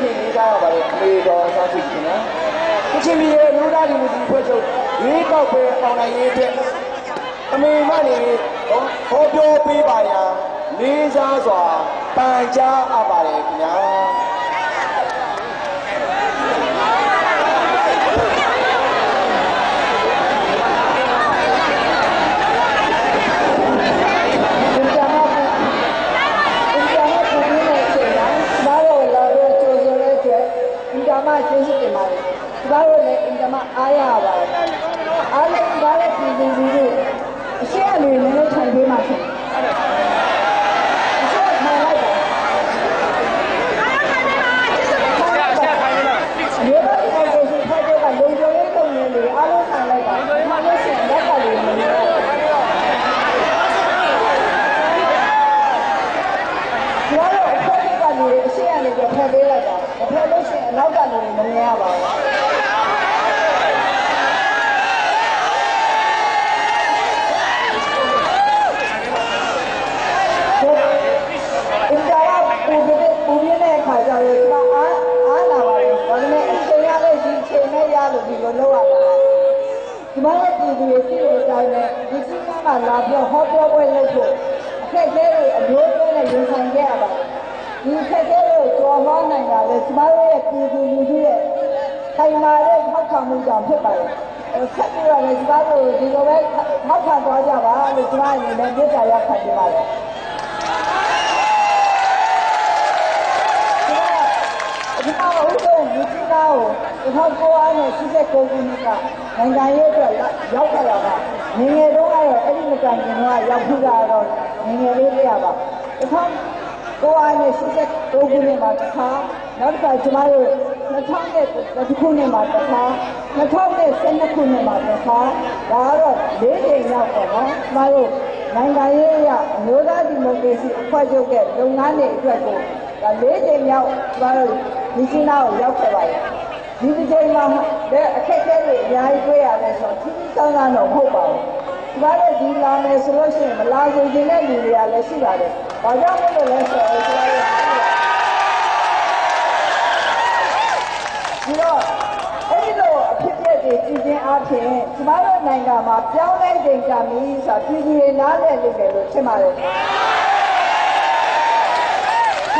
ခင်လေးကြရပါတယ်အမေတော်စားစုခင်ဗျာကချင်ပြည်ရဲ့လူသားဒီမူစီဖွဲ့ချုပ်ရွေးကောက်ပွဲအောင်နိုင်ရေးအတွက်အမေမနေဟောဟောပြောပေးပါရန်လေးစားစွာပန်ကြားအပ်ပါတယ်ခင်ဗျာ အင်တာနက်အင်တာနက်ကိုရင်းနေချိန်တိုင်းကျမတို့လာတော့ကြိုဆိုတဲ့အတွက်အင်တာန က်ကျေးဇူးတင်ပါတယ်ကျမတို့လည်းအင်တာနက်အားရပါတယ်အားလည်းကျမတို့ပြည်သူလူထုအရှိအလေးနဲ့ထိုင်ပေးမှဖြစ်အရှိထိုင်လိုက်ပါမြေပါဒီကိုရှိဖိုက်တဲ့ကလုံခြုံရေးလုပ်နေလေအားလုံးထိုင်လိုက်ပါမှလို့ရှိရင်လက်ကလေးမနေတော့ ကျမတို့အဖွဲ့ကြီးကနေအရှိအနေနဲ့ဖယ်ပေးလိုက်တာမဖယ်လို့ရှိရင်အနောက်ကနေ မမြင်ရပါဘူးအင်တာနက်ပူပြီးပူပြီးတဲ့အခါကျတော့ကျမအားအားလာပါတယ်ဒါပေမဲ့အချိန်ရတဲ့ဒီအချိန်နဲ့ရလို့ဒီလိုလုပ်ရတာကျမတို့ပြည်သူတွေသိတဲ့အတိုင်းနဲ့ဒီစည်းကမ်းကလာပြောဟောပြောပွဲလုပ်ဖို့အခက်အခဲတွေအမျိုးမျိုးနဲ့ရင်ဆိုင်ခဲ့ရပါတယ်ဒီအခက်အခဲတွေကိုကျော်လွှားနိုင်တာလေကျမတို့ တဲ့ထောက်ခံမှုကြောင့်ဖြစ်ပါတယ်အဲဆက်ပြီးတော့လည်းကျမတို့ဒီလိုပဲထောက်ခံသွားကြပါလို့ကျမအနေနဲ့မေတ္တာရပ်ခံချင်ပါတယ်ဒီမှာဥစ္စာမြစ်ကြီးနားကို1989ခုနှစ်ကနိုင်ငံရေးအတွက်ရောက်ခဲ့တာကငငယ်တုန်းကတော့အဲ့ဒီမတိုင်ခင်တော့ရောက်ခုတာတော့ငငယ်လေးလေးရပါ1989ခုနှစ်မှာတစ်ခါနောက်တစ်ခါကျမတို့ 2000ခုနှစ်မှာတစ်ခါ2012ခုနှစ်မှာတစ်ခါဒါကတော့၄ချိန်ရောက်ပေါ့နော်ကျမတို့နိုင်ငံရေးအရအမျိုးသားဒီမိုကရေစီအဖွဲ့ချုပ်ရဲ့လုပ်ငန်းတွေအတွက်ကိုဒါလေးချိန်မြောက်ကျမတို့ဒီစီနာကိုရောက်ခဲ့ပါတယ်ဒီတစ်ချိန်မှာလည်းအခက်အခဲတွေအများကြီးတွေ့ရတယ်ဆိုတော့ကြီးကြီးဆန်းဆန်းတော့မဟုတ်ပါဘူးကျမတို့ဒီလာမယ်ဆိုလို့ရှိရင်မလာစေချင်တဲ့လူတွေကလည်းရှိပါတယ်ဘာကြောင့်မလို့လဲဆိုတော့ကျမတို့ ဒီတော့အဲ့ဒီလိုအဖြစ်အပျက်တွေကြည့်ချင်းအားဖြင့်ကျမတို့နိုင်ငံမှာပြောင်းလဲချိန်ကမီးဆိုတာပြည်သူတွေနားလည်လိမ့်မယ်လို့ထင်ပါတယ်ဒီ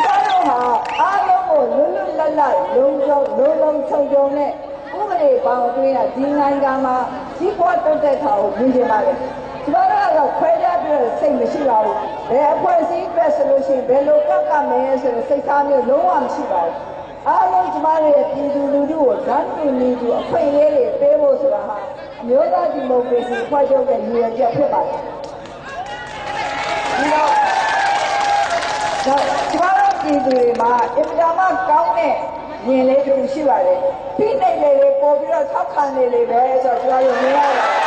ကတော့ဟာအားလုံးကိုလွတ်လွတ်လပ်လပ်လုံခြုံလုံလုံခြုံခြုံနဲ့ဥပဒေပေါင်းအတွင်းကဒီနိုင်ငံမှာကြီးပွားတိုးတက်တာကိုမြင်ကြပါလေဒီကတော့ကတော့ခွဲခြားပြီးတော့စိတ်မရှိပါဘူးဘယ်အဖွဲ့အစည်းအတွက်ဆိုလို့ရှိရင်ဘယ်လိုကပ်ကမယ်ဆိုတဲ့စိတ်ထားမျိုးလုံးဝမရှိပါဘူး အားလုံးကျမတို့ရဲ့ပြည်သူလူထုကိုဓာတ်တူညီသူအခွင့်အရေးတွေပေးဖို့ဆိုတာဟာအမျိုးသားဒီမိုကရေစီဖွဲ့ချုပ်ရဲ့ရည်ရွယ်ချက်ဖြစ်ပါတယ်ဒီတော့ဒါကျမတို့ပြည်သူတွေမှာအင်တာမကောင်းတဲ့မြင်လေးတူရှိပါတယ်။ဖိနှိပ်လေလေပို့ပြီးတော့ထောက်ခံနေလေပဲဆိုတော့ကျမတို့မြင်ရပါတယ်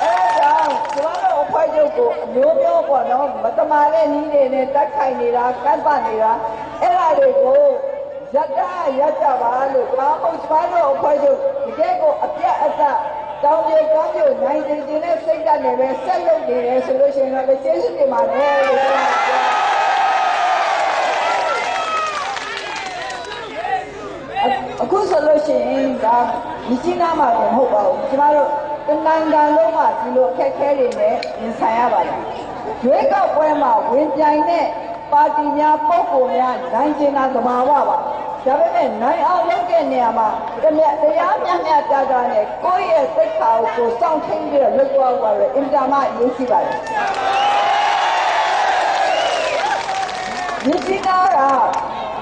။အဲဒါကြောင့်ကျမတို့အဖွဲ့ချုပ်ကိုအမျိုးမျိုး ပေါ့နော်မတမာတဲ့နည်းတွေနဲ့တိုက်ခိုက်နေတာကန့်ပတ်နေတာအဲ့ဒါတွေကိုရတ္တရတ္တပါလို့ဒါမှမဟုတ်ကျမတို့အဖွဲ့ချုပ်တကယ်ကိုအပြတ်အသတ်တောင်းပြေကောင်းပြေနိုင်တင်တင်နဲ့စိတ်ဓာတ်နဲ့ပဲဆက်လုပ်နေတယ်ဆိုလို့ရှိရင်တော့ကျေးဇူးတင်ပါတယ်လို့ပြောပါတယ်အခုဆိုလို့ရှိရင်ဒါမြကြီးနားမှာတော့မဟုတ်ပါဘူးကျမတို့တနိုင်ငံလုံးမှာဒီလိုအခက်အခဲတွေနဲ့ရင်ဆိုင်ရပါတယ် ရွေးကောက်ပွဲမှာဝင်ပြိုင်တဲ့ပါတီများပုဂ္ဂိုလ်များနိုင်ကျင်တာသဘာဝပါဒါပေမဲ့နိုင်အောင်လုပ်တဲ့နေရာမှာတမက်တရားမျှမျှတတနဲ့ကိုယ့်ရဲ့စိတ်ခါကိုကိုစောင့်ထိန်ပြီးတော့လုပ်သွားပါရယ်အင်တာမအရေးကြီးပါတယ်ဒီစီနာက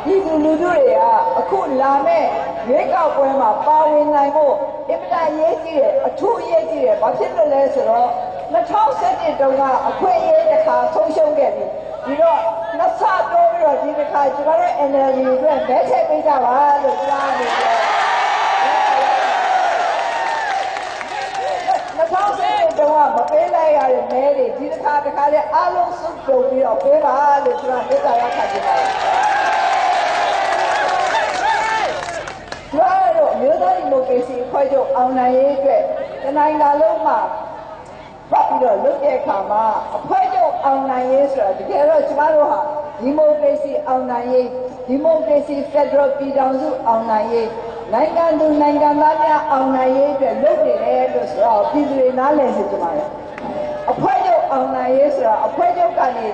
ဒီလူလူတွေကအခုလာမဲ့ရွေးကောက်ပွဲမှာပါဝင်နိုင်ဖို့အင်တာရေးကြီးတယ်အထူးရေးကြီးတယ်ဘာဖြစ်လို့လဲဆိုတော့ 2017တုန်းကအခွင့်အရေးတစ်ခါဆုံးရှုံးခဲ့ပြီဒီတော့နှစ်ဆတိုးပြီးတော့ဒီတစ်ခါကျွန်တော်တို့ NLD အတွက်မဲထည့်ပေးကြပါလို့ကြားနေတယ်2017တုန်းကမပေးလိုက်ရတဲ့မဲတွေဒီတစ်ခါတစ်ခါလေးအားလုံးစုပြုံပြီးတော့ပေးပါလို့ကျွန်တော်မေတ္တာရပ်ခံချင်ပါတယ်ကျွမ်းတို့အမျိုးသားဒီမိုကရေစီအဖွဲ့ချုပ်အောင်နိုင်ရေးအတွက်တနိုင်ငံလုံးမှာ ပတ်ပြီးတော့လုပ်တဲ့အခါမှာအဖွဲ့ချုပ်အောင်နိုင်ရေးဆိုတာတကယ်တော့ကျမတို့ဟာဒီမိုကရေစီအောင်နိုင်ရေးဒီမိုကရေစီဖက်ဒရယ်ပြည်ထောင်စုအောင်နိုင်ရေးနိုင်ငံသူနိုင်ငံသားများအောင်နိုင်ရေးအတွက်လုပ်နေတယ်လို့ဆိုတော့ပြည်သူတွေနားလည်စေချင်ပါတယ်အဖွဲ့ချုပ်အောင်နိုင်ရေးဆိုတာအဖွဲ့ချုပ်ကနေ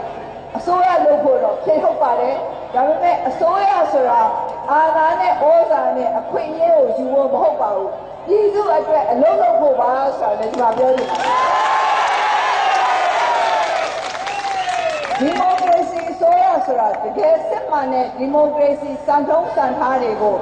အစိုးရလုပ်ဖို့တော့ဖြစ်ဟုတ်ပါတယ်ဒါပေမဲ့အစိုးရဆိုတာအာဏာနဲ့ဩဇာနဲ့အခွင့်အရေးကိုယူဖို့မဟုတ်ပါဘူးပြည်သူအတွက်အလုပ်လုပ်ဖို့ပါဆိုတာလည်းကျွန်မပြောချင်ပါတ ဒီမိုကရေစီဆိုရဆိုတာတကယ်စစ်မှန်တဲ့ဒီမိုကရေစီစံထုံးစံထားတွေကို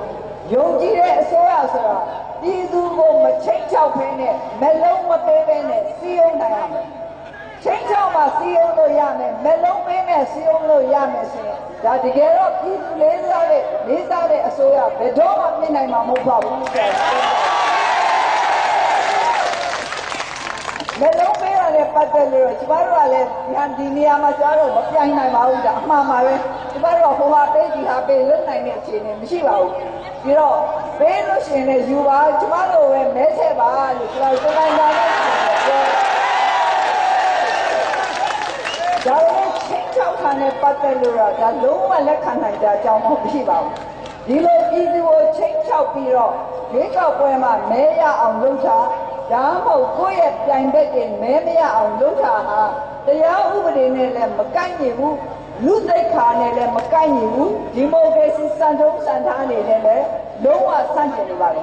ယုံကြည်တဲ့အစိုးရဆိုတာပြည်သူကိုမချိတ်ချောက်ဖဲနဲ့မလုံးမပေးဘဲနဲ့စီယုံနိုင်ရမယ်။ချိတ်ချောက်မှစီယုံလို့ရမယ်မလုံးပေးနဲ့စီယုံလို့ရမယ်ဆိုရင်ဒါတကယ်တော့ပြည်သူလေးစားတဲ့လေးစားတဲ့အစိုးရဘယ်တော့မှပြင်နိုင်မှာမဟုတ်ပါဘူးဆိုတော့မလုံး ပေးရတဲ့ပတ်သက်လို့ကျမတို့ကလည်းဒီဟာဒီနေရာမှာကျမတို့မပြိုင်နိုင်ပါဘူးဒါအမှန်ပါပဲကျမတို့ကဟိုဟာပေးဒီဟာပေးလွတ်နိုင်တဲ့အခြေအနေမရှိပါဘူးပြီးတော့ပေးလို့ရှိရင်လည်းယူပါကျမတို့ပဲမဲထည့်ပါလို့ကျမတို့တိုင်းတိုင်းနဲ့ပြောဒါလည်းချင်းချောက်ခံတဲ့ပတ်သက်လို့တော့ဒါလုံးဝလက်ခံနိုင်တဲ့အကြောင်းမရှိပါဘူးဒီလိုပြည်သူကိုချင်းချောက်ပြီးတော့ရွေးကောက်ပွဲမှာမဲရအောင်လုပ်ချာ ဒါမှမဟုတ်ကိုယ့်ရဲ့ပြိုင်ဘက်တွေမဲမရအောင်လုပ်တာဟာတရားဥပဒေနဲ့လည်းမကိုက်ညီဘူးလူသိက္ခာနဲ့လည်းမကိုက်ညီဘူးဒီမိုကရေစီစံထုံးစံထားအနေနဲ့လည်းလုံးဝဆန့်ကျင်နေပါလေ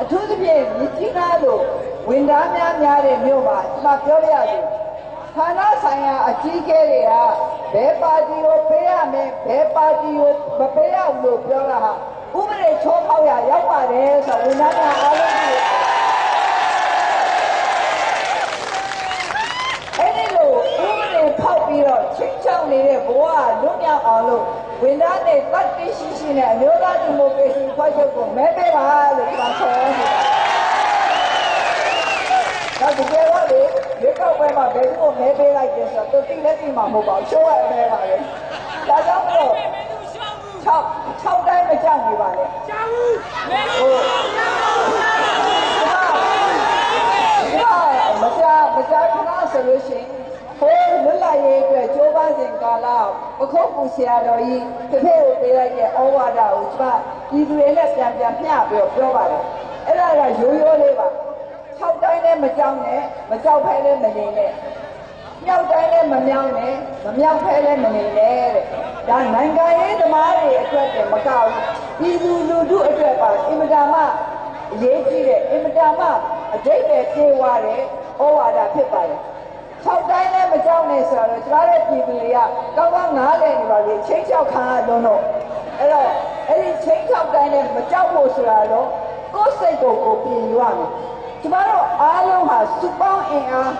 အထူးသဖြင့်မြစ်ကြီးနားလို့ဝန်သားများများတဲ့မြို့မှာကျွန်မပြောပြရစီဌာနဆိုင်ရာအကြီးအကဲတွေကဘယ်ပါတီကိုပေးရမယ်ဘယ်ပါတီကိုမပေးရဘူးလို့ပြောတာဟာဥပဒေချိုးဖောက်ရရောက်ပါတယ်ဆိုတော့ဝန်သား တွေတတ်သိရှိရှိနဲ့အမျိုးသားဒီမိုကရေစီဖွဲ့ချုပ်ကိုမဲပေးပါလို့ပြောချင်နေတာ။ဒါတကယ်တော့လေဒီကောက်ပွဲမှာဘယ်သူ့ကိုမဲပေးလိုက်တယ်ဆိုတော့သူသိလည်းသိမှာမဟုတ်ပါဘူး။ရှိုးရအမဲပါလေ။ဒါကြောင့်မလို့6 6တိုင်းမကြောက်နေပါနဲ့။ကြောက်ဘူး။မဲဟုတ်ဒီမှာမကြာမကြာခဏဆိုလို့ရှိရင်ဟိုလွတ်လပ် ရေးအတွက်ကြိုးပမ်းစဉ်ကာလပခုတ်ပူဆရာတော်ကြီးတစ်ဖက်ကိုပေးလိုက်တဲ့ဩဝါဒကိုကျွန်မပြည်သူတွေနဲ့ပြန်ပြန်မျှပြီးတော့ပြောပါတယ်အဲ့ဒါကရိုးရိုးလေးပါ6တိုင်းလည်းမကြောက်နဲ့မကြောက်ဖဲလည်းမနေနဲ့မြောက်တိုင်းလည်းမမြောက်နဲ့မမြောက်ဖဲလည်းမနေနဲ့တဲ့ဒါနိုင်ငံရေးသမားတွေအတွက်တည်းမကောက်ဘူးပြည်သူလူထုအတွက်ပါအင်မတန်မှအရေးကြီးတဲ့အင်မတန်မှအတိတ်ပဲပြေဝတဲ့ဩဝါဒဖြစ်ပါတယ်။ ၆တိုင်းလည်းမကြောက်နဲ့ဆိုတော့ကျွန်တော်တို့ပြည်သူတွေကကောင်းကောင်းနားလည်နေပါလေချင်းချောက်ခါလုံးတော့အဲ့တော့အဲ့ဒီချင်းချောက်တိုင်းလည်းမကြောက်ဖို့ဆိုတာတော့ကိုယ်စိတ်ကိုကိုပြင်ယူရမယ်။ကျွန်တော်တို့အားလုံးဟာစုပေါင်းအင်အား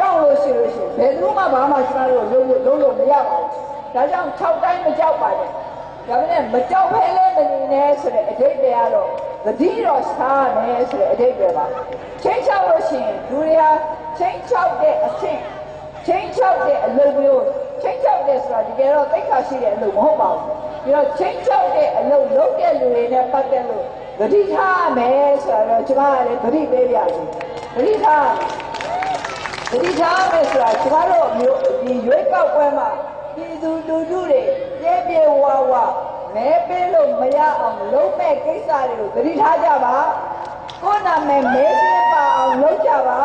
တောက်လို့ရှိလို့ရှိရင်ဘယ်သူမှဘာမှကျွန်တော်တို့လုံးလို့လုံးလို့မရပါဘူး။ဒါကြောင့်၆တိုင်းမကြောက်ပါနဲ့။ဒါပေမဲ့မကြောက်ဖဲလဲမနေနဲ့ဆိုတဲ့အဓိပ္ပာယ်ကတော့ သတိတော်စားမယ်ဆိုတဲ့အဓိပ္ပာယ်ပါချင်းချောက်လို့ရှိရင်လူတွေဟာချင်းချောက်တဲ့အဆင့်ချင်းချောက်တဲ့အလုပ်မျိုးချင်းချောက်တဲ့ဆိုတာတကယ်တော့သိက္ခာရှိတဲ့အလုပ်မဟုတ်ပါဘူးပြီးတော့ချင်းချောက်တဲ့အလုပ်လုပ်တဲ့လူတွေနဲ့ပတ်သက်လို့သတိထားမယ်ဆိုတော့ကျွန်မကလည်းသတိပေးပြစီသတိထားရမယ်တတိထားမယ်ဆိုတာကျမတို့မျိုးဒီရွေးကောက်ပွဲမှာပြည်သူလူထုတွေပြည့်ပြည့်ဝဝ မဲပေးလို့မရအောင်လုံးမဲ့ကိစ္စတွေကိုတတိထားကြပါကိုယ်နာမည်မဲပြပါအောင်လုပ်ကြပါ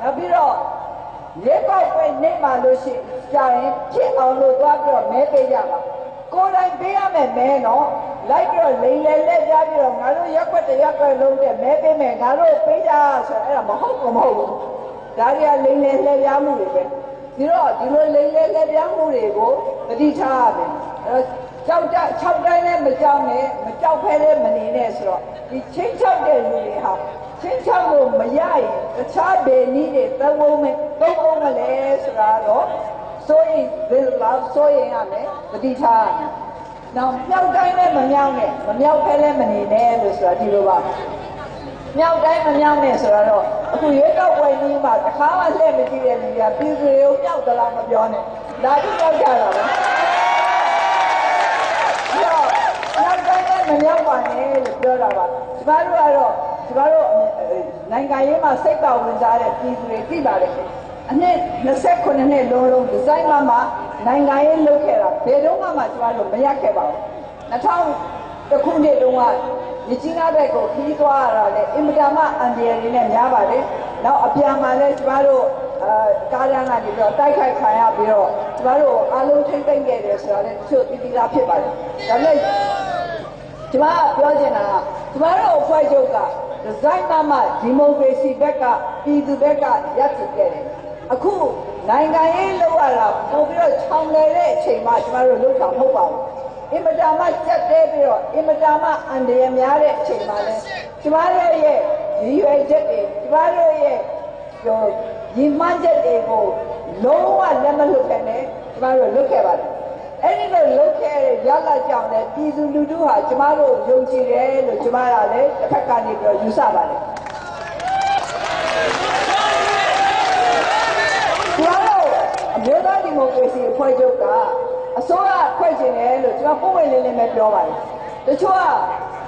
နောက်ပြီးတော့ရွေးကောက်ပွဲနေ့မှလို့ရှိကြရင်ဖြစ်အောင်လို့သွားပြီးတော့မဲပေးကြပါကိုယ်တိုင်ပေးရမယ်မဲနော်လိုက်ပြီးတော့လိန်လေလက်ပြပြီးတော့ငါတို့ရက်ွက်တစ်ရက်ွက်လုံးတဲ့မဲပေးမယ်ငါတို့ပေးကြဆိုတော့အဲ့ဒါမဟုတ်ဘူးမဟုတ်ဘူးဒါတွေကလိမ်လည်လှည့်ပြားမှုတွေပဲဒီတော့ဒီလိုလိမ်လည်လှည့်ပြားမှုတွေကိုတတိထားရမယ်အဲ ကြောက်ကြ6တိုင်းလည်းမကြောက်နဲ့မကြောက်ဖဲလည်းမနေနဲ့ဆိုတော့ဒီချင်းချောက်တဲ့လူတွေဟာချင်းချောက်လို့မရရင်တခြားဘယ်နည်းတွေသုံးဖို့မသုံးဖို့မလဲဆိုတာတော့ဆိုရင်ဒီလောက်ဆိုရင်ရမယ်တတိထားရမယ်နောက်မြောက်တိုင်းလည်းမမြောက်နဲ့မမြောက်ဖဲလည်းမနေနဲ့လို့ဆိုတာဒီလိုပါမြောက်တိုင်းမမြောက်နဲ့ဆိုတော့အခုရွေးကောက်ပွဲကြီးမှာတစ်ခါမှလှည့်မကြည့်တဲ့လူတွေကပြည်သူတွေကိုမြောက်သလားမပြောနဲ့ဒါကြည့်ရောက်ကြတာပဲပြီး လည်းမမြောက်ပါနဲ့လို့ပြောတာပါကျမတို့ကတော့ကျမတို့နိုင်ငံရေးမှာစိတ်ပါဝင်စားတဲ့ပြည်သူတွေသိပါတယ်အနှစ်29နှစ်လုံးလုံးဒီဇိုင်းမှာမှာနိုင်ငံရေးလုပ်ခဲ့တာဘယ်တော့မှကျမတို့မရခဲ့ပါဘူး2000တခုနှစ်တုန်းကမြကြီးနားဘက်ကိုခီးသွားရတာလေအင်မတန်မှအန်ဒီရယ်လေးနဲ့များပါတယ်နောက်အပြန်မှာလည်းကျမတို့အာကားရန်ကနေပြီးတော့တိုက်ခိုက်ခံရပြီးတော့ကျမတို့အားလုံးထိမ့်သိမ့်ခဲ့တယ်ဆိုတာလည်းတချို့သိသိလားဖြစ်ပါတယ်ဒါနဲ့ ကျမကပြောချင်တာကကျမတို့အဖွဲ့ချုပ်ကဒီဇိုင်းမမဒီမိုကရေစီဘက်ကပြည်သူဘက်ကရပ်တည်ခဲ့တယ်အခုနိုင်ငံရေးလောက်ရတာပို့ပြီးတော့ခြောင်လေတဲ့အချိန်မှကျမတို့လှုပ်ဆောင်မဟုတ်ပါဘူးအင်မတန်မှကြက်တဲပြီးတော့အင်မတန်မှအန္တရာယ်များတဲ့အချိန်မှလည်းကျမတို့ရဲ့ရည်ရွယ်ချက်တွေကျမတို့ရဲ့ဟိုရည်မှန်းချက်တွေကိုလုံးဝလက်မလွတ်ခဲ့နဲ့ကျမတို့လွတ်ခဲ့ပါတယ် အဲ့ဒီလိုလုပ်ခဲ့တဲ့ရလကြောင့်လည်းပြည်သူလူထုဟာကျမတို့ယုံကြည်တယ်လို့ကျမကလည်းတစ်ဖက်ကနေပြီးတော့ယူဆပါတယ်ကျမတို့အမျိုးသားဒီမိုကရေစီအဖွဲ့ချုပ်ကအစိုးရဖွဲ့ခြင်းတယ်လို့ကျမပုံမှန်လေးလေးပဲပြောပါတယ်တချို့က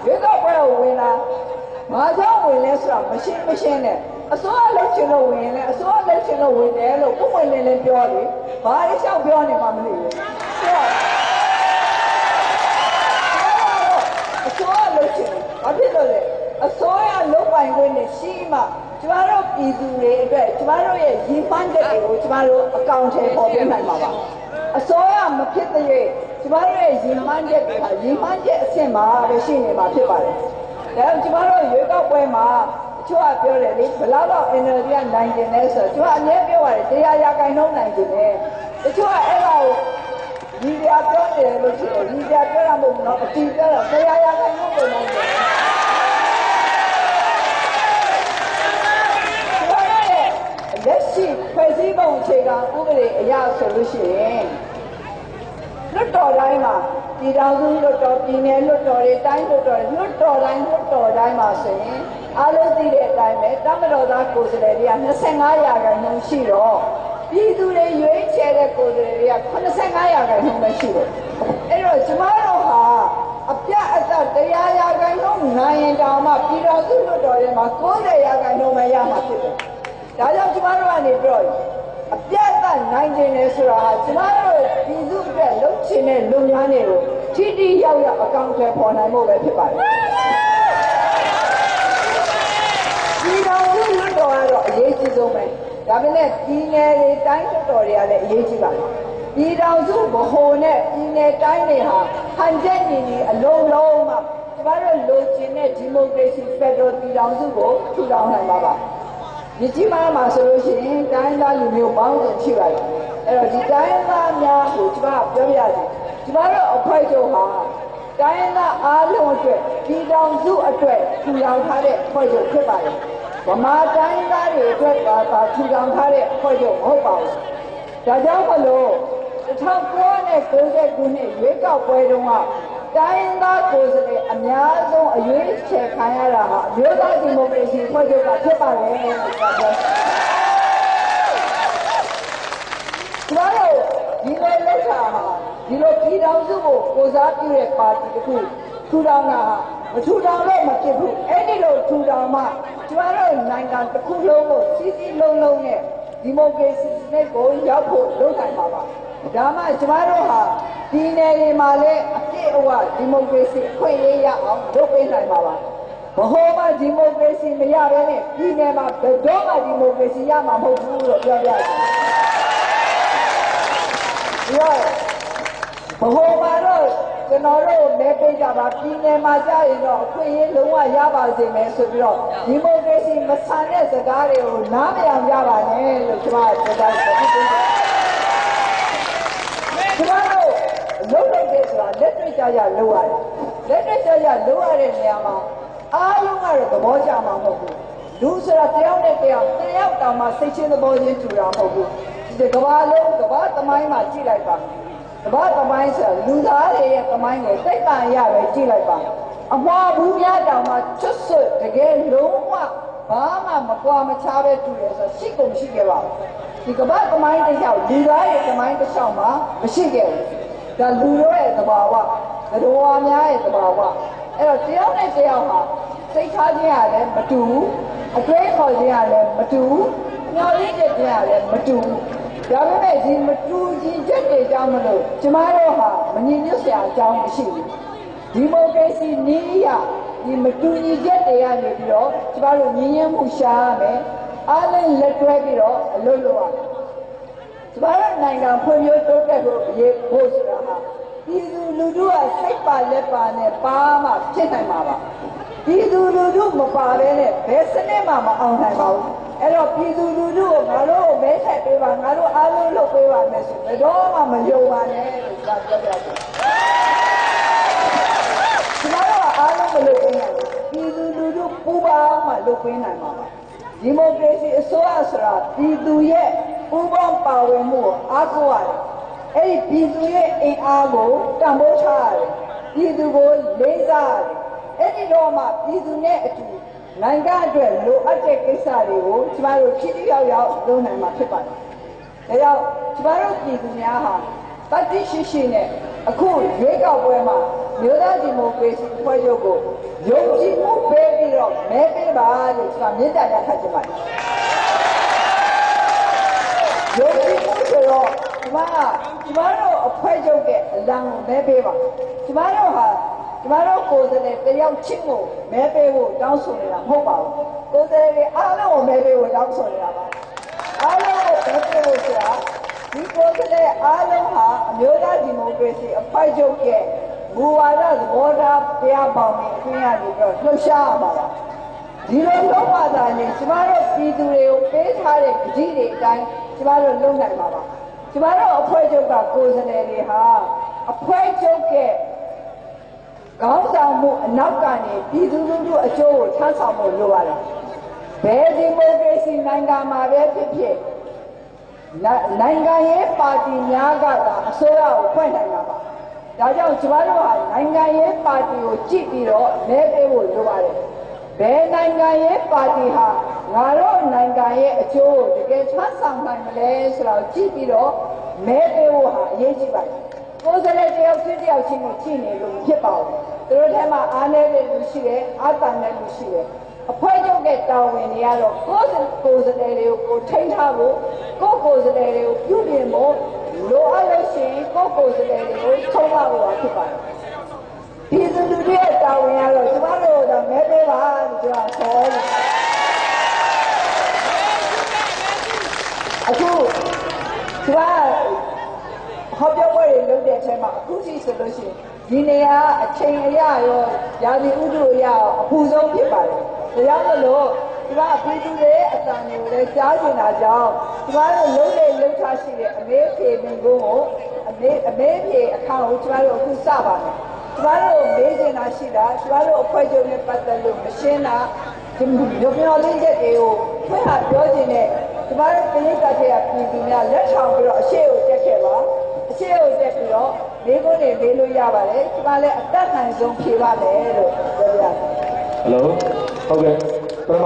ရွေးကောက်ပွဲကိုဝင်လာဘာကြောင့်ဝင်လဲဆိုတော့မရှင်းမရှင်းနဲ့အစိုးရလုပ်ချင်လို့ဝင်ရင်လည်းအစိုးရလုပ်ချင်လို့ဝင်တယ်လို့ပုံမှန်လေးလေးပြောတယ်ဘာလို့ရှောက်ပြောနေမှမသိဘူး အစိုးရလုပ်ချင်တယ်။ဘာဖြစ်လို့လဲ။အစိုးရလုပ်ပိုင်ခွင့်နဲ့ရှိမှကျမတို့ပြည်သူတွေအတွက်ကျမတို့ရဲ့ရည်မှန်းချက်တွေကိုကျမတို့အကောင့်ထဲပေါ်ပြနိုင်မှာပါ။အစိုးရမဖြစ်တဲ့၍ကျမတို့ရဲ့ရည်မှန်းချက်တွေဟာရည်မှန်းချက်အဆင့်မှာပဲရှိနေမှာဖြစ်ပါတယ်။ဒါကြောင့်ကျမတို့ရွေးကောက်ပွဲမှာအချို့ကပြောတယ်လေဘယ်လောက်တော့ energy ကနိုင်ကျင်လဲဆိုတော့ကျမအမြဲပြောပါတယ်တရားရဂိုင်နှုန်းနိုင်ကျင်တယ်။တချို့ကအဲ့ဒါကို ဒီပြပြောနေတယ်လို့ရှိရင်ဒီပြပြောရမို့တော့အတီးပြောတော့တရားရခိုင်လို့ပုံနိုင်တယ်လက်ရှိဖွဲ့စည်းပုံအခြေခံဥပဒေအရဆိုလို့ရှိရင်လွတ်တော်တိုင်းမှာပြည်တော်စုလွတ်တော်ပြည်နယ်လွတ်တော်တွေတိုင်းလွတ်တော်တွေလွတ်တော်တိုင်းလွတ်တော်တိုင်းမှာဆိုရင်အားလုံးသိတဲ့အတိုင်းပဲတမတော်သားကိုယ်စားလှယ်တွေက25ရာခိုင်နှုန်းရှိတော့ ပြည်သူတွေရွေးချယ်တဲ့ကိုယ်စားလှယ်တွေက85ရာခိုင်နှုန်းပဲရှိတယ်အဲ့တော့ကျမတို့ဟာအပြတ်အသတ်တရားရာခိုင်နှုန်းနိုင်ရင်တောင်မှပြည်တော်စုလွတ်တော်တွေမှာ90ရာခိုင်နှုန်းပဲရမှာဖြစ်တယ်ဒါကြောင့်ကျမတို့ကနေပြောရင်အပြတ်အသတ်နိုင်ခြင်းလေဆိုတာဟာကျမတို့ပြည်သူအတွက်လှုပ်ချင်တဲ့လုံများနေကိုထိတိရောက်ရောက်အကောင့်ထဲပေါ်နိုင်ဖို့ပဲဖြစ်ပါတယ်။ဒီတော်စုလွတ်တော်ကတော့အရေးကြီးဆုံးပဲ။ ဒါပေမဲ့ပြည်နယ်တွေတိုင်းလွတ်တော်တွေကလည်းအရေးကြီးပါတယ်။ပြည်တော်စုဗဟိုနဲ့ပြည်နယ်တိုင်းတွေဟာဟန်ချက်ညီညီအလုံးလုံးမှကျမတို့လိုချင်တဲ့ဒီမိုကရေစီဖက်ဒရယ်ပြည်တော်စုကိုထူထောင်နိုင်ပါပါ။မြကြီးမားမှာဆိုလို့ရှိရင်တိုင်းသားလူမျိုးပေါင်းစုံရှိပါတယ်အဲ့တော့ဒီတိုင်းသားများကိုကျမပြောပြရတယ်ကျမတို့အဖွဲ့ချုပ်ဟာတိုင်းသားအားလုံးအတွက်ပြည်တော်စုအတွက်ထူထောင်ထားတဲ့အဖွဲ့ချုပ်ဖြစ်ပါတယ် ဗမာတိုင်းသားတွေအတွက်ကသာထူထောင်ထားတဲ့အဖွဲ့ချုပ်မဟုတ်ပါဘူးဒါကြောင့်မလို့1990ခုနှစ်ရွေးကောက်ပွဲတုန်းကတိုင်းသားကိုယ်စားလှယ်အများဆုံးအရွေးချယ်ခံရတာဟာအမျိုးသားဒီမိုကရေစီဖွဲ့ချုပ်ကဖြစ်ပါတယ်လို့ပြောတယ်။ကျွန်တော်တို့ဒီလိုလောက်တာဟာဒီလိုပြည်တော်စုကိုကိုစားပြုတဲ့ပါတီတစ်ခုထူထောင်တာဟာမထူထောင်လို့မဖြစ်ဘူး။အဲ့ဒီလိုထူထောင်မှ ကျွန်တော်တို့နိုင်ငံတစ်ခုလုံးကိုစီးစီးလုံးလုံးနဲ့ဒီမိုကရေစီစနစ်ကိုရောက်ဖို့လုပ်နိုင်ပါပါ။ဒါမှကျမတို့ဟာဒီနယ်တွေမှာလည်းအပြည့်အဝဒီမိုကရေစီအခွင့်အရေးရအောင်လုပ်ပေးနိုင်ပါပါ။ဘဟိုမှာဒီမိုကရေစီမရဘဲနဲ့ဒီနယ်မှာဘယ်တော့မှဒီမိုကရေစီရမှာမဟုတ်ဘူးလို့ပြောပြတယ်။ဒီတော့ဘဟိုမှာတော့ ကျွန်တော်တို့မဲပေးကြပါပြည်နယ်မှာကြာရင်တော့အခွင့်အရေးလုံးဝရပါစေမယ်ဆိုပြီးတော့ဒီမိုကရေစီမဆန်တဲ့စကားတွေကိုနားမလျောင်ကြပါနဲ့လို့ကျွန်မပြောတာဖြစ်ပါတယ်ကျွန်တော်တို့လုံးလိုက်တဲ့ဆိုတာလက်တွေ့ကြကြလုံးရတယ်လက်တွေ့ကြကြလုံးရတဲ့နေရာမှာအားလုံးကတော့သဘောကျမှာမဟုတ်ဘူးလူဆိုတာတယောက်နဲ့တယောက်တယောက်တောင်မှစိတ်ချင်းသဘောချင်းတူတာမဟုတ်ဘူးဒီကဘာလုံးကဘာသမိုင်းမှာကြည့်လိုက်ပါ ကဘာသမိုင်းဆိုတာလူသားတွေရဲ့သမိုင်းကိုစိတ်တန်ရပဲကြည့်လိုက်ပါအမွာဘူးများတောင်မှချွတ်ဆွတ်တကယ်လုံးဝဘာမှမကွာမခြားပဲတူတယ်ဆိုရှိကုန်ရှိခဲ့ပါဘူးဒီကမ္ဘာသမိုင်းတစ်လျှောက်လူသားရဲ့သမိုင်းတစ်လျှောက်မှာမရှိခဲ့ဘူး။ဒါလူတို့ရဲ့သဘာဝ၊သတ္တဝါများရဲ့သဘာဝ။အဲ့တော့တယောက်နဲ့တယောက်ဟာစိတ်ထားခြင်းကလည်းမတူဘူး။အတွေးခေါ်ခြင်းကလည်းမတူဘူး။မျှော်လင့်ချက်ခြင်းကလည်းမတူဘူး။ ဒါပေမဲ့ဒီမတူညီချက်တွေကြောင့်မလို့ကျမတို့ဟာမညီညွတ်စရာအကြောင်းမရှိဘူးဒီမိုကရေစီနည်းအရဒီမတူညီချက်တွေကနေပြီးတော့ကျမတို့ညီညွတ်မှုရှားရမယ်အားလုံးလက်တွဲပြီးတော့အလုပ်လုပ်ရမယ်ကျမတို့နိုင်ငံဖွံ့ဖြိုးတိုးတက်ဖို့အရေးဖို့ဆိုတာဟာပြည်သူလူထုကစိတ်ပါလက်ပါနဲ့ပါမှဖြစ်နိုင်မှာပါပြည်သူလူထုမပါဘဲနဲ့ဘယ်စနစ်မှမအောင်နိုင်ပါဘူး အဲ့တော့ပြည်သူလူထုကိုငါတို့ကိုမဲဆက်ပေးပါငါတို့အားလုံးလုပ်ပေးပါမယ်ဆိုဘယ်တော့မှမယုံပါနဲ့လို့ကျွန်တော်ပြောပြတယ်ကျွန်တော်တို့အားလုံးမလုပ်ပေးနိုင်ဘူးပြည်သူလူထုပူပါမှလုပ်ပေးနိုင်မှာပါဒီမိုကရေစီအစိုးရဆိုတာပြည်သူရဲ့ပူပေါင်းပါဝင်မှုကိုအားကိုးရတယ်အဲ့ဒီပြည်သူရဲ့အင်အားကိုတန်ဖိုးထားရတယ်ပြည်သူကိုလေးစားရတယ်အဲ့ဒီတော့မှပြည်သူနဲ့အတူ နိုင်ငံအတွက်လိုအပ်တဲ့ကိစ္စတွေကိုကျမတို့ဖြစ်ရောက်ရောက်လုပ်နိုင်မှာဖြစ်ပါတယ်။ဒါကြောင့်ကျမတို့ပြည်သူများဟာတတိရှိရှိနဲ့အခုရွေးကောက်ပွဲမှာမြို့သားဒီမိုကရေစီဖွဲ့ချုပ်ကိုယုံကြည်မှုပေးပြီးတော့မဲပေးပါလို့ကျမမေတ္တာရပ်ခတ်ချင်ပါတယ်။ယုံကြည်မှုဆိုတော့ကျမကကျမတို့အဖွဲ့ချုပ်ကအလံကိုမဲပေးပါကျမတို့ဟာ ကျမတို့ကိုယ်စားလှယ်တယောက်ချင်းကိုမဲပေးဖို့တောင်းဆိုနေတာမဟုတ်ပါဘူးကိုယ်စားလှယ်တွေအားလုံးကိုမဲပေးဖို့တောင်းဆိုနေတာပါအားလုံးကိုမဲပေးဖို့ဆိုတာဒီကိုယ်စားလှယ်အားလုံးဟာအမျိုးသားဒီမိုကရေစီအဖွဲ့ချုပ်ရဲ့မူဝါဒသဘောထားတရားပေါင်းနဲ့အတွင်းရနေပြီးတော့လှုပ်ရှားရပါပါဒီလိုလုံးဝသာနဲ့ကျမတို့ပြည်သူတွေကိုပေးထားတဲ့ကြည်တွေအတိုင်းကျမတို့လုပ်နိုင်ပါပါကျမတို့အဖွဲ့ချုပ်ကကိုယ်စားလှယ်တွေဟာအဖွဲ့ချုပ်ရဲ့ ကောင်းဆောင်မှုအနောက်ကနေပြည်သူလူထုအကျိုးကိုထမ်းဆောင်ဖို့လိုပါတယ်ဘယ်ဒီမိုကရေစီနိုင်ငံမှာပဲဖြစ်ဖြစ်နနိုင်ငံရေးပါတီများကသာအစိုးရကိုဖွဲ့နိုင်တာပါဒါကြောင့်ကျမတို့ဟာနိုင်ငံရေးပါတီကိုကြည့်ပြီးတော့လဲပေးဖို့လိုပါတယ်ဘယ်နိုင်ငံရေးပါတီဟာငါတို့နိုင်ငံရဲ့အကျိုးကိုတကယ်ထမ်းဆောင်နိုင်မလဲဆိုတာကိုကြည့်ပြီးတော့မဲပေးဖို့ဟာအရေးကြီးပါတယ် ကိုယ်စားလှယ်တယောက်ချင်းတယောက်ချင်းကိုကြည့်နေလို့မဖြစ်ပါဘူးသူတို့ထဲမှာအားနည်းတဲ့လူရှိတယ်အားတန်တဲ့လူရှိတယ်အဖွဲ့ချုပ်တဲ့တာဝန်တွေကတော့ကိုယ်စကိုယ်စားလှယ်တွေကိုကိုထိန်းထားဖို့ကိုယ်ကိုယ်စားလှယ်တွေကိုပြုပြင်ဖို့လိုအပ်လို့ရှိရင်ကိုယ်ကိုယ်စားလှယ်တွေကိုထုံးပါဖို့ဖြစ်ပါတယ်ပြည်သူလူထုရဲ့တာဝန်ကတော့ကျမတို့ကမဲပေးပါလို့ပြောခေါ်တယ်အခုကျမ ဟောပြောပွဲတွေလုပ်တဲ့အချိန်မှာအခုစီဆိုလို့ရှိရင်ဒီနေရာအချိန်အရရောရာသီဥတုအရရောအပူဆုံးဖြစ်ပါတယ်။ဒါကြောင့်မလို့ဒီကပြည်သူတွေအတန်တွေကိုလည်းကြားကျင်တာကြောင့်ဒီကတို့လုံးလေလှုပ်ထားရှိတဲ့အမေးဖြေမိကုန်းကိုအမေးအမေးဖြေအခါကိုကျမတို့အခုစပါမယ်။ကျမတို့မေးချင်တာရှိတာကျမတို့အဖွဲ့ချုပ်နဲ့ပတ်သက်လို့မရှင်းတာဒီမျိုးပြောလေးချက်တွေကိုဖွင့်ဟပြောချင်တဲ့ကျမတို့ပြည်သက်တဲ့ပြည်သူများလက်ဆောင်ပြီးတော့အရှိကိုတက်ခဲ့ပါအ ရှိကိုတက်ပြီးတော့မိကုန်းတွေမေးလို့ရပါတယ်ကျမလည်းအသက်နိုင်ဆုံးဖြေပါမယ်လို့ပြောပြရတယ်ဟယ်လိုဟုတ်ကဲ့